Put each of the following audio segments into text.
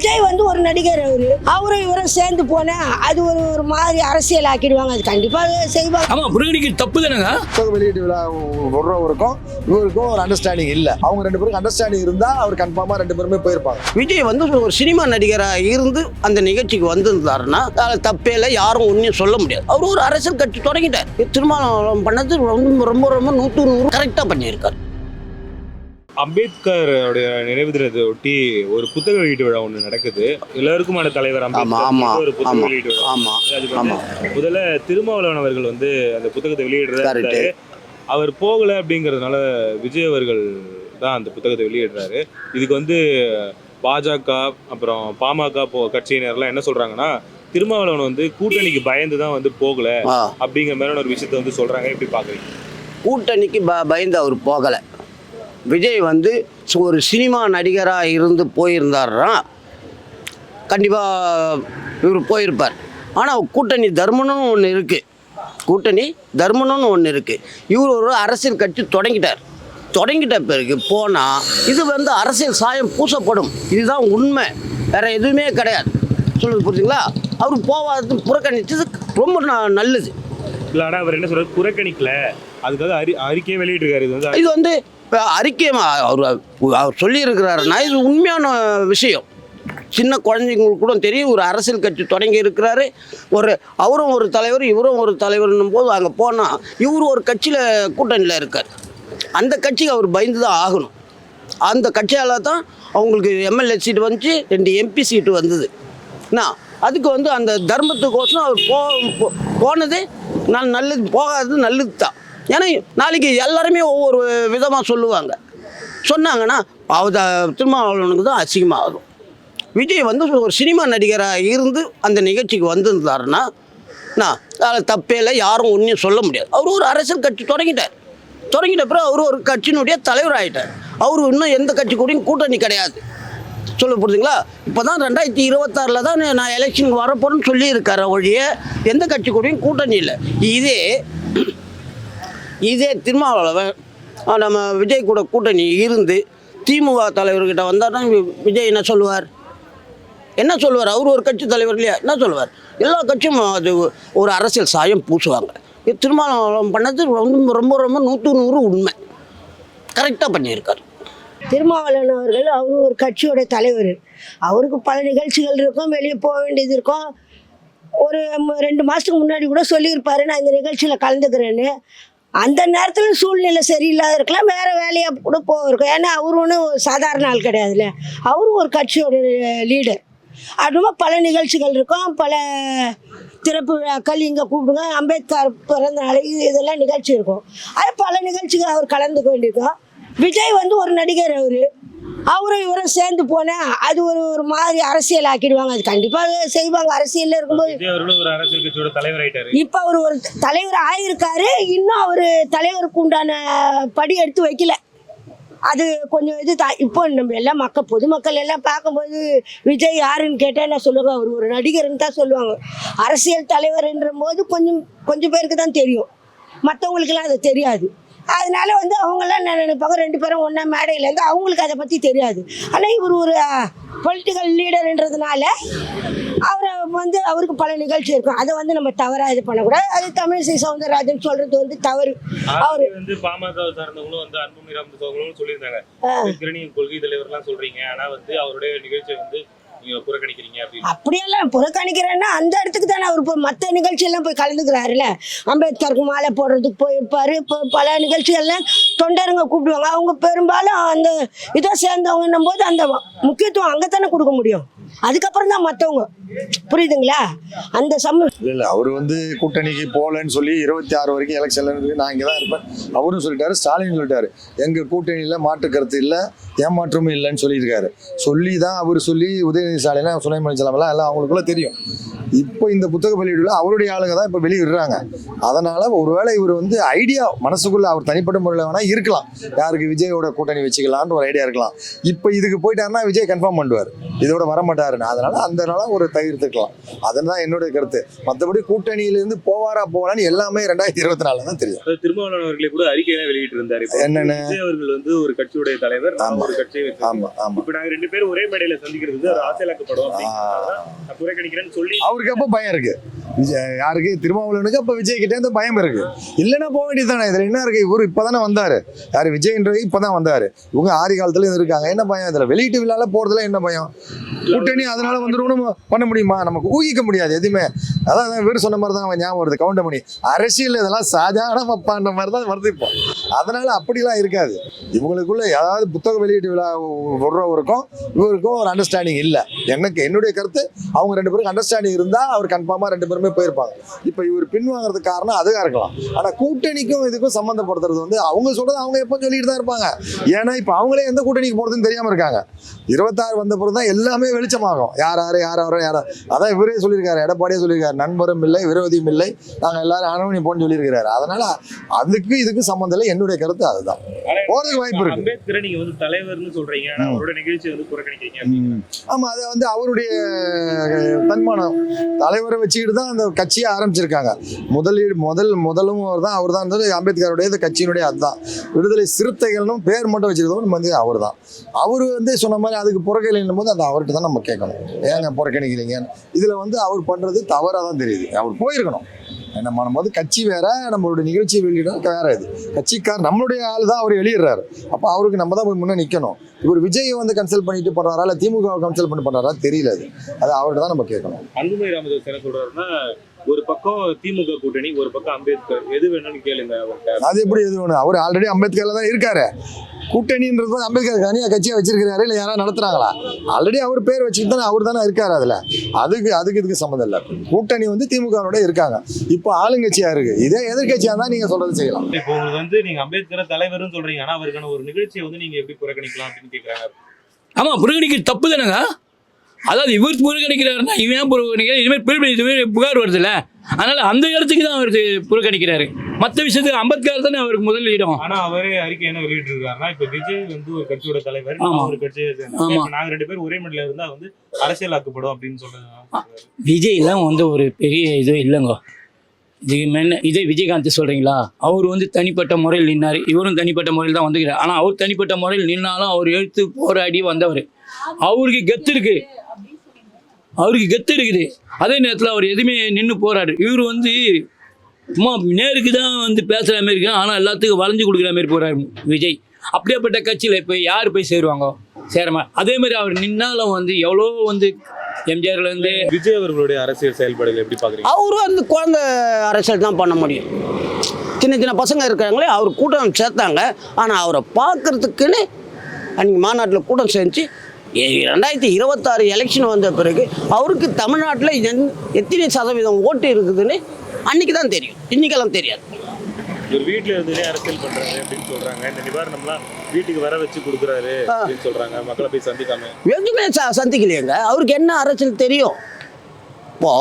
விஜய் வந்து ஒரு நடிகர் அவரு. அவரும் இவரும் சேர்ந்து போனா அது ஒரு ஒரு மாதிரி அரசியல் ஆக்கிடுவாங்க. அது கண்டிப்பா செய்வாங்க. ஆமா புறக்கணிக்க தப்பு தானேங்க? புத்தக வெளியீட்டு விழா சொல்றவருக்கும் இவருக்கும் ஒரு அண்டர்ஸ்டாண்டிங் இல்ல. அவங்க ரெண்டு பேருக்கு அண்டர்ஸ்டாண்டிங் இருந்தா அவர் கன்ஃபார்மா ரெண்டு பேருமே போயிருப்பாங்க. விஜய் வந்து ஒரு சினிமா நடிகராக இருந்து அந்த நிகழ்ச்சிக்கு வந்திருந்தாருன்னா அதில் தப்பே இல்லை யாரும் ஒன்றும் சொல்ல முடியாது. அவர் ஒரு அரசியல் கட்சி தொடங்கிட்டார். திருமணம் பண்ணது ரொம்ப ரொம்ப ரொம்ப நூற்று நூறு கரெக்டாக பண்ணியிருக்காரு. அம்பேத்கரோட நினைவு தினத்தை ஒட்டி ஒரு புத்தக வெளியீட்டு விழா ஒன்று நடக்குது. எல்லாருக்குமான தலைவர் அம்பேத்கர் ஒரு புத்தக வெளியீட்டு விழா. அதுக்கு வந்து முதல்ல திருமாவளவன் அவர்கள் வந்து அந்த புத்தகத்தை. இருந்தாரு அவர் போகல அப்படிங்கறதுனால விஜய் அவர்கள் தான் அந்த புத்தகத்தை வெளியிடுறாரு. இதுக்கு வந்து பாஜக அப்புறம் பாமக போ கட்சியினர்லாம் என்ன சொல்றாங்கன்னா திருமாவளவன் வந்து கூட்டணிக்கு பயந்து தான் வந்து போகல அப்படிங்கிற மாதிரியான ஒரு விஷயத்த வந்து சொல்றாங்க. எப்படி பாக்குறீங்க கூட்டணிக்கு ப பயந்து அவர் போகலை. விஜய் வந்து ஒரு சினிமா நடிகராக இருந்து போயிருந்தாருன்னா கண்டிப்பாக இவர் போயிருப்பார். ஆனால் கூட்டணி தர்மனும் ஒன்று இருக்குது கூட்டணி தர்மனும் ஒன்று இருக்குது இவர் ஒரு அரசியல் கட்சி தொடங்கிட்டார். தொடங்கிட்ட பிறகு போனால் இது வந்து அரசியல் சாயம் பூசப்படும். இதுதான் உண்மை. வேற எதுவுமே கிடையாது. சொல்லுது புரிஞ்சுங்களா? அவர் போவாது புறக்கணிச்சது ரொம்ப நல்லது. இல்ல ஆனா அவர் என்ன சொல்றாரு? புறக்கணிக்கல. அதுக்காக அறி அறிக்கையை வெளியிட்டிருக்காரு. இது வந்து அறிக்கை அவர் அவர் அவர் சொல்லியிருக்கிறாருன்னா இது உண்மையான விஷயம். சின்ன குழந்தைங்களுக்கு கூட தெரியும் ஒரு அரசியல் கட்சி தொடங்கி இருக்கிறாரு. ஒரு அவரும் ஒரு தலைவர் இவரும் ஒரு தலைவர்னும் போது அங்கே போனால் இவர் ஒரு கட்சியில் கூட்டணியில் இருக்கார். அந்த கட்சிக்கு அவர் பயந்து தான் ஆகணும். அந்த கட்சியால் தான் அவங்களுக்கு எம்எல்ஏ சீட்டு வந்துச்சு ரெண்டு எம்பி சீட்டு வந்தது. நான் அதுக்கு வந்து அந்த தர்மத்துக்கோசரம் அவர் போ போ- போனது நான் நல்லது போகாதது நல்லது தான் ஏன்னா நாளைக்கு எல்லாருமே ஒவ்வொரு விதமாக சொல்லுவாங்க. சொன்னாங்கன்னா அவத திருமாவளவனுக்கு தான் அசிங்கமாகும். விஜய் வந்து ஒரு சினிமா நடிகராக இருந்து அந்த நிகழ்ச்சிக்கு வந்திருந்தாருன்னா நான் அதில் தப்பே இல்லை யாரும் ஒன்றும் சொல்ல முடியாது. அவர் ஒரு அரசியல் கட்சி தொடங்கிட்டார். தொடங்கிட்ட பிறகு அவர் ஒரு கட்சியினுடைய தலைவர் ஆகிட்டார் அவர் இன்னும் எந்த கட்சி கூடயும் கூட்டணி கிடையாது. சொல்ல புரியுதுங்களா இப்போ தான் ரெண்டாயிரத்தி இருபத்தாறில் தான் நான் எலெக்ஷனுக்கு வரப்போறேன்னு சொல்லியிருக்காரு. ஒழிய எந்த கட்சி கூடயும் கூட்டணி இல்லை. இதே இதே திருமாவளவன் நம்ம விஜய் கூட கூட்டணி இருந்து திமுக தலைவர்கிட்ட வந்தாருன்னா விஜய் என்ன சொல்லுவார்? என்ன சொல்லுவார்? அவர் ஒரு கட்சி தலைவர் இல்லையா? என்ன சொல்லுவார்? எல்லா கட்சியும் அது ஒரு அரசியல் சாயம் பூசுவாங்க. இது திருமாவளவன் பண்ணது ரொம்ப ரொம்ப ரொம்ப நூற்று நூறு உண்மை. கரெக்டாக பண்ணியிருக்காரு. திருமாவளவன் அவர்கள் அவர் ஒரு கட்சியோட தலைவர். அவருக்கு பல நிகழ்ச்சிகள் இருக்கும் வெளியே போக வேண்டியது இருக்கும். ஒரு ரெண்டு மாதத்துக்கு முன்னாடி கூட சொல்லியிருப்பாரு நான் இந்த நிகழ்ச்சியில் கலந்துக்கிறேன்னு. அந்த நேரத்தில் சூழ்நிலை சரியில்லாத இருக்கலாம் வேறு வேலையாக கூட போயிருக்கும் ஏன்னா அவர் ஒன்றும் சாதாரண ஆள் கிடையாதுல்ல. அவரும் ஒரு கட்சியோட லீடர் அதுமா பல நிகழ்ச்சிகள் இருக்கும். பல திறப்பு விழாக்கள் இங்கே கூப்பிடுங்க. அம்பேத்கர் பிறந்த நாள் இது இதெல்லாம் நிகழ்ச்சி இருக்கும். அது பல நிகழ்ச்சிகள் அவர் கலந்துக்க வேண்டியிருக்கும். விஜய் வந்து ஒரு நடிகர் அவர். அவரும் இவரும் சேர்ந்து போனா அது ஒரு ஒரு மாதிரி அரசியல் ஆக்கிடுவாங்க. அது கண்டிப்பாக செய்வாங்க. இருக்கும்போது அரசியல் ஆயிட்டாரு. இப்போ அவர் ஒரு தலைவர் ஆயிருக்காரு. இன்னும் அவர் தலைவருக்கு உண்டான படி எடுத்து வைக்கல. அது கொஞ்சம் இது தான் இப்போ நம்ம எல்லாம் மக்கள் பொதுமக்கள் எல்லாம் பார்க்கும்போது விஜய் யாருன்னு கேட்டால் என்ன சொல்லுவாங்க அவர் ஒரு நடிகர்னு தான் சொல்லுவாங்க. அரசியல் தலைவர்ன்ற போது கொஞ்சம் கொஞ்சம் பேருக்கு தான் தெரியும். மற்றவங்களுக்கெல்லாம் அது தெரியாது. அதனால வந்து அவங்கெல்லாம் என்ன நினைப்பாங்க ரெண்டு பேரும் ஒன்றா மேடையிலேருந்து அவங்களுக்கு அதை பற்றி தெரியாது. ஆனால் இவர் ஒரு பொலிட்டிக்கல் லீடர்ன்றதுனால அவரை வந்து அவருக்கு பல நிகழ்ச்சி இருக்கும். அதை வந்து நம்ம தவறாக இது பண்ணக்கூடாது. அது தமிழிசை சவுந்தரராஜன் சொல்றது வந்து தவறு. அவர் வந்து பாமக சார்ந்தவங்களும் வந்து அன்புமணி ராமதாஸ் சொல்லியிருந்தாங்க. அம்பேத்கரை நீங்க கொள்கை தலைவர்லாம் சொல்றீங்க. ஆனா வந்து அவருடைய நிகழ்ச்சியை வந்து அப்படியெல்லாம் புறக்கணிக்கிறேன்னா அந்த இடத்துக்கு தானே அவர் போய் மற்ற நிகழ்ச்சியெல்லாம் போய் கலந்துக்கிறாருல்ல? அம்பேத்கருக்கு மாலை போடுறதுக்கு போயிருப்பாரு. இப்போ பல நிகழ்ச்சிகள்லாம் தொண்டருங்க கூப்பிடுவாங்க. அவங்க பெரும்பாலும் அந்த இதை சேர்ந்தவங்கன்னும் போது அந்த முக்கியத்துவம் அங்கே தானே கொடுக்க முடியும்? அதுக்கப்புறம் தான் மற்றவங்க புரியுதுங்களா? அந்த சம இல்ல அவர் வந்து கூட்டணிக்கு போகலன்னு சொல்லி இருபத்தி ஆறு வரைக்கும் எலெக்ஷன்ல நான் இங்கே தான் இருப்பேன். அவரும் சொல்லிட்டாரு ஸ்டாலின் சொல்லிட்டாரு. எங்க கூட்டணியில மாற்று கருத்து இல்ல ஏமாற்றமும் இல்லைன்னு சொல்லியிருக்காரு. சொல்லி தான் அவர் சொல்லி உதயநிதி ஸ்டாலின் சுனை செலவெல்லாம் எல்லாம் அவங்களுக்குள்ள தெரியும். இப்போ இந்த புத்தக வெளியீடுல அவருடைய ஆளுங்க தான் இப்போ வெளியிடுறாங்க. அதனால ஒருவேளை இவர் வந்து ஐடியா மனசுக்குள்ள அவர் தனிப்பட்ட முறையில் வேணா இருக்கலாம். யாருக்கு விஜயோட கூட்டணி வச்சுக்கலான்ற ஒரு ஐடியா இருக்கலாம். இப்போ இதுக்கு போயிட்டாருன்னா விஜய் கன்ஃபார்ம் பண்ணுவார். இதோட வர மாட்டாருன்னு. அதனால அந்த நாள ஒரு தவிர்த்துக்கலாம். அதுதான் என்னுடைய கருத்து. மற்றபடி கூட்டணியிலேருந்து போவாரா போகலான்னு எல்லாமே ரெண்டாயிரத்தி இருபத்தி நாலுல தான் தெரியும். திருமாவளவன் அவர்களே கூட அறிக்கையெல்லாம் வெளியிட்டு இருந்தாரு என்னென்ன? அவர்கள் வந்து ஒரு கட்சியுடைய தலைவர். ஒரு கட்சியை ஆமா ஆமா. இப்ப நாங்க ரெண்டு பேரும் ஒரே மேடையில சந்திக்கிறது ஒரு புறக்கணிக்கிறேன்னு சொல்லி அவருக்கு அப்போ பயம் இருக்கு. யாருக்கு? திருமாவளவனுக்கு அப்போ விஜய் கிட்டே இருந்து பயம் இருக்கு. இல்லைன்னா போக வேண்டியதுதானே. இதுல என்ன இருக்கு? இவரு இப்பதானே வந்தாரு. யாரு? விஜய்ன்றது இப்பதான் வந்தாரு. இவங்க ஆதி காலத்துல இருக்காங்க என்ன பயம் இதுல? வெளியீட்டு விழால போறதுல என்ன பயம்? கூட்டணி அதனால வந்துடும் பண்ண முடியுமா? நமக்கு ஊகிக்க முடியாது எதுவுமே. அதான் வேறு சொன்ன மாதிரி தான் அவன் ஞாபகம் வருது. கவுண்டமணி அரசியல் இதெல்லாம் சாதாரண அப்பான்ற மாதிரி தான் வருது இப்போ. அதனால அப்படிலாம் இருக்காது. இவங்களுக்குள்ள ஏதாவது புத்தக வெளியீட்டு விழா விடுறவருக்கும் இவருக்கும் ஒரு அண்டர்ஸ்டாண்டிங் இல்லை. எனக்கு என்னுடைய கருத்து அவங்க ரெண்டு பேருக்கு அண்டர்ஸ்டாண்டிங் இருந்தால் அவர் கன்ஃபார்மாக ரெண்டு பேருமே போயிருப்பாங்க. இப்போ இவர் பின்வாங்கிறதுக்கு காரணம் அதுக்காக இருக்கலாம். ஆனால் கூட்டணிக்கும் இதுக்கும் சம்மந்தப்படுத்துறது வந்து அவங்க சொல்றது அவங்க எப்போ சொல்லிட்டு தான் இருப்பாங்க. ஏன்னா இப்போ அவங்களே எந்த கூட்டணிக்கு போகிறதுன்னு தெரியாமல் இருக்காங்க. இருபத்தாறு வந்த பிறகு தான் எல்லாமே வெளிச்சமாகும் யார் யார் யார் யாரோ யாரோ அதான் இவரே சொல்லியிருக்காரு எடப்பாடியே சொல்லியிருக்காரு. நண்பரும் இல்லை விரோதியும் இல்லை. நாங்கள் எல்லாரும் அனுமதி போன்னு சொல்லியிருக்காரு அதனால அதுக்கு இதுக்கு சம்மந்தம் இல்லை. என்னுடைய கருத்து அதுதான். போறதுக்கு வாய்ப்பு இருக்கு. அம்பேத்கரை நீங்க வந்து தலைவர்னு சொல்றீங்க. அவரோட நிகழ்ச்சி வந்து புறக்கணிக்கிறீங்க ஆமா அது வந்து அவருடைய தன்மானம். தலைவரை வச்சுக்கிட்டு தான் அந்த கட்சியை ஆரம்பிச்சிருக்காங்க. முதலீடு முதல் முதலும் அவர் தான் அவர் தான் அம்பேத்கருடைய கட்சியினுடைய அதுதான். விடுதலை சிறுத்தைகள்னும் பேர் மட்டும் வச்சிருக்கணும் வந்து அவர் தான் அவர் வந்து சொன்ன மாதிரி அதுக்கு புறக்கணிக்கும் போது அந்த அவர்கிட்ட தான் நம்ம கேட்கணும். ஏங்க புறக்கணிக்கிறீங்கன்னு இதில் வந்து அவர் பண்ணுறது தவறாக தான் தெரியுது. அவர் போயிருக்கணும். நம்ம நம்ம வந்து கட்சி வேற நம்மளுடைய நிகழ்ச்சி வெளியிட வேற இது. கட்சிக்கார் நம்மளுடைய ஆள் தான் அவர் வெளியிடுறாரு. அப்போ அவருக்கு நம்ம தான் போய் முன்னே நிற்கணும் இவர் விஜய் வந்து கன்சல்ட் பண்ணிட்டு பண்ணுறாரா இல்லை திமுக கன்சல்ட் பண்ணி பண்ணுறாரா தெரியல அது. அது அவர்கிட்ட தான் நம்ம கேட்கணும். அன்புமணி ராமதாஸ் என்ன சொல்றாருன்னா ஒரு பக்கம் திமுக கூட்டணி ஒரு பக்கம் அம்பேத்கர். எது வேணும்னு கேளுங்க அது எப்படி எது வேணும்? அவர் ஆல்ரெடி அம்பேத்கர்ல தான் இருக்காரு. கூட்டணின்றது வந்து அம்பேத்கர் தனியாக கட்சியை வச்சிருக்கிறாரு இல்லை யாராவது நடத்துறாங்களா? ஆல்ரெடி அவர் பேர் வச்சுக்கிட்டு தானே அவர் தானே இருக்காரு அதில். அதுக்கு அதுக்கு இதுக்கு சம்மந்தம் இல்லை. கூட்டணி வந்து திமுகவோட இருக்காங்க. இப்போ ஆளுங்கட்சியா இருக்கு. இதே எதிர்கட்சியா தான் நீங்க சொல்றது செய்யலாம். இப்போ உங்களுக்கு வந்து நீங்க அம்பேத்கரை தலைவர்னு சொல்றீங்க. ஆனா அவருக்கான ஒரு நிகழ்ச்சியை வந்து நீங்க எப்படி புறக்கணிக்கலாம் அப்படின்னு கேக்குறாங்க. ஆமா புறக்கணிக்க தப்பு தானேங்க. அதாவது இவர் புறக்கணிக்கிறாருன்னா இவன் புறக்கணிக்கிறார்? பிரிவு இதுவே புகார் வருதுல்ல. அதனால அந்த இடத்துக்கு தான் அவர் புறக்கணிக்கிறாரு. மற்ற விஷயத்துக்கு அம்பேத்கர் தானே அவருக்கு முதல் இடம். ஆனா அவரே அறிக்கை என்ன வெளியிட்டு இருக்காருன்னா இப்ப விஜய் வந்து ஒரு கட்சியோட தலைவர் ஒரு. இப்ப நாங்க ரெண்டு பேரும் ஒரே மண்டல இருந்தா வந்து அரசியலாக்கப்படும் அப்படின்னு சொல்றாங்க விஜய்லாம் வந்து ஒரு பெரிய இது இல்லைங்க. இதுக்கு மேல இதே விஜயகாந்த் சொல்றீங்களா? அவர் வந்து தனிப்பட்ட முறையில் நின்னார். இவரும் தனிப்பட்ட முறையில் தான் வந்துக்கிறார் ஆனால் அவர் தனிப்பட்ட முறையில் நின்னாலும் அவர் எழுத்து போராடி வந்தவர். அவருக்கு கெத்து இருக்கு. அவருக்கு கெத்து இருக்குது. அதே நேரத்தில் அவர் எதுவுமே நின்று போராடு இவர் வந்து சும்மா நேருக்கு தான் வந்து பேசுகிற மாதிரி இருக்கு ஆனால் எல்லாத்துக்கும் வளைஞ்சு கொடுக்குற மாதிரி போறாரு விஜய். அப்படியேப்பட்ட கட்சியில் இப்போ யார் போய் சேருவாங்க? சேரமா. அதே மாதிரி அவர் நின்னாலும் வந்து எவ்வளோ வந்து எம்ஜிஆர்லேருந்து விஜய் அவர்களுடைய அரசியல் செயல்பாடுகள் எப்படி பாக்குறீங்க? அவரும் அந்த குழந்தை அரசியல் தான் பண்ண முடியும். சின்ன சின்ன பசங்க இருக்கிறாங்களே அவர் கூட்டம் சேர்த்தாங்க. ஆனால் அவரை பார்க்கறதுக்குன்னு அன்றைக்கி மாநாட்டில் கூட்டம் சேர்ந்துச்சு ரெண்டாயிரத்தி இருபத்தாறு எலெக்ஷன் வந்த பிறகு அவருக்கு தமிழ்நாட்டில் எந் எத்தனை சதவீதம் ஓட்டு இருக்குதுன்னு அன்றைக்கி தான் தெரியும். இன்றைக்கெல்லாம் தெரியாது. ஒரு வீட்டுல இருந்தே அரசியல் பண்றாரு அப்படின்னு சொல்றாங்க. இந்த நிவாரணம்லாம் வீட்டுக்கு வர வச்சு கொடுக்குறாரு அப்படின்னு சொல்றாங்க. மக்களை போய் சந்திக்காம. எதுவுமே ச சந்திக்கலையேங்க. அவருக்கு என்ன அரசியல் தெரியும்? இப்போ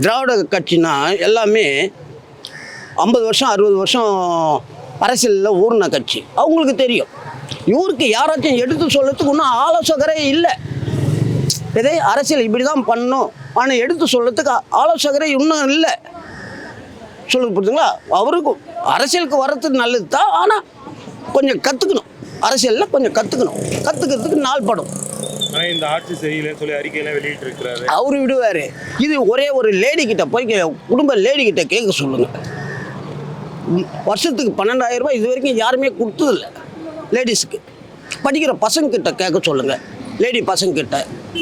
திராவிட கட்சினா எல்லாமே ஐம்பது வருஷம் அறுபது வருஷம் அரசியலில் ஊர்ன கட்சி. அவங்களுக்கு தெரியும். இவருக்கு யாராச்சும் எடுத்து சொல்லறதுக்கு இன்னும் ஆலோசகரே இல்லை. இதே அரசியல் இப்படி தான் பண்ணணும் ஆனால் எடுத்து சொல்கிறதுக்கு ஆலோசகரே இன்னும் இல்லை. சொல்லுங்க புரியுதுங்களா அவருக்கு அரசியலுக்கு வர்றது நல்லது தான். ஆனால் கொஞ்சம் கற்றுக்கணும் அரசியலில் கொஞ்சம் கற்றுக்கணும் கற்றுக்கிறதுக்கு நாள் படும். இந்த ஆட்சி சரியில்லைன்னு சொல்லி அறிக்கையெல்லாம் வெளியிட்டு இருக்கிறாரு அவரு விடுவார். இது ஒரே ஒரு லேடி கிட்ட போய் குடும்ப லேடி கிட்ட கேட்க சொல்லுங்க. வருஷத்துக்கு பன்னெண்டாயிரம் ரூபாய் இது வரைக்கும் யாருமே கொடுத்ததில்ல. லேடிஸுக்கு படிக்கிற பசங்க கிட்ட கேட்க சொல்லுங்க. லேடி பசங்க கிட்ட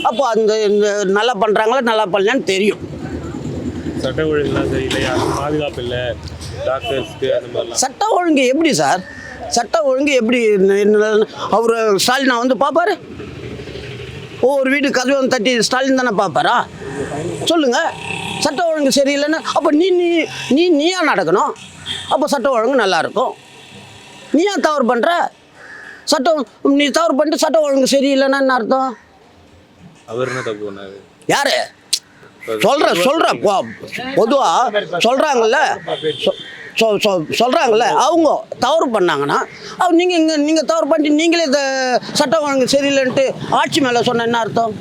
அப்போ அந்த இந்த நல்லா பண்ணுறாங்களா நல்லா பண்ணலான்னு தெரியும். சட்ட ஒழுங்குலாம் சரியில்லை பாதுகாப்பு இல்லை. டாக்டர்ஸ்க்கு அந்த மாதிரிலாம். சட்ட ஒழுங்கு எப்படி சார்? சட்ட ஒழுங்கு எப்படி அவர் ஸ்டாலினை வந்து பார்ப்பாரு? ஒவ்வொரு வீடு கதவை தட்டி ஸ்டாலின் தானே பார்ப்பாரா? சொல்லுங்க. சட்ட ஒழுங்கு சரியில்லைன்னு அப்போ நீ நீ நீ நீயா நடக்கணும்? அப்போ சட்ட ஒழுங்கு நல்லா இருக்கும். நீ ஏன் தவறு பண்ணுற சட்டம் நீ தவறு பண்ணிட்டு சட்ட ஒழுங்கு சரியில்லைன்னா என்ன அர்த்தம்? அவர் என்ன தப்பு பண்ணாரு? யாரு? சொல்கிறேன் சொல்கிறேன் பொதுவாக சொல்கிறாங்கல்ல சொ சொ சொல்கிறாங்கல்ல அவங்க தவறு பண்ணாங்கன்னா அவங்க நீங்கள் இங்கே நீங்கள் தவறு பண்ணிட்டு நீங்களே இந்த சட்டம் ஒழுங்கு சரியில்லைன்ட்டு ஆட்சி மேலே சொன்ன என்ன அர்த்தம்?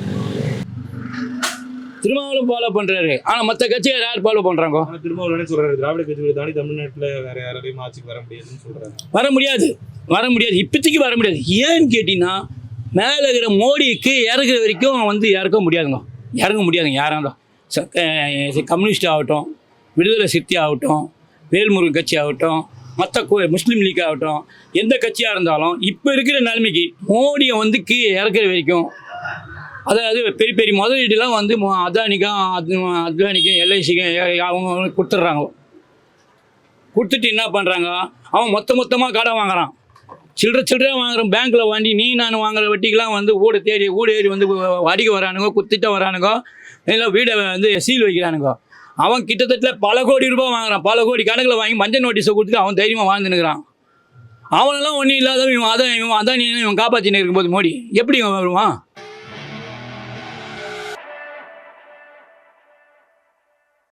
திருமாவளவன் ஃபாலோ பண்றாரு. ஆனா மற்ற கட்சியார் யார் ஃபாலோ பண்றாங்க? திருமாவளவனே சொல்றாரு திராவிட கட்சிகளை தாண்டி தமிழ்நாட்டுல வேற யாரையும் ஆட்சிக்கு வர முடியாதுன்னு சொல்றாரு. வர முடியாது. வர முடியாது. இப்போதைக்கு வர முடியாது. ஏன்னு கேட்டீங்கன்னா மேலே இருக்கிற மோடிக்கு இறக்குற வரைக்கும் வந்து இறக்க முடியாதுங்க. இறங்க முடியாதுங்க. யாராலும். கம்யூனிஸ்ட் ஆகட்டும் விடுதலை சிறுத்தை ஆகட்டும் வேல்முருகன் கட்சி ஆகட்டும் மற்ற முஸ்லீம் லீக் ஆகட்டும் எந்த கட்சியாக இருந்தாலும் இப்போ இருக்கிற நிலைமைக்கு மோடியை வந்து கீழே இறக்குற வரைக்கும் அதாவது பெரிய பெரிய முதலீடுலாம் வந்து மொ- அதானிக்கும் அது அத்வானிக்கும் எல்ஐசிக்கும் அவங்க அவங்க கொடுத்துட்றாங்க. கொடுத்துட்டு என்ன பண்ணுறாங்க அவன் மொத்த மொத்தமாக கடன் வாங்குறான். சில்லற சில்லற வாங்குறான். பேங்க்கில் வாங்கி நீ நான் வாங்குற வட்டிக்கெலாம் வந்து ஊட தேடி ஊட ஏறி வந்து அடிக்க வரானுங்க குத்திட்ட வரானுங்க இல்லை வீடை வந்து சீல் வைக்கிறானுங்க. அவன் கிட்டத்தட்ட பல கோடி ரூபாய் வாங்குறான். பல கோடி கணக்கில் வாங்கி மஞ்சள் நோட்டீஸை கொடுத்துட்டு அவன் தைரியமாக வாழ்ந்துனுக்குறான் அவனெல்லாம் ஒன்றும் இல்லாத இவன் அதான் இவன் அதான் இவன் காப்பாற்றின்னு இருக்கும்போது மோடி எப்படி இவன் வருவான்?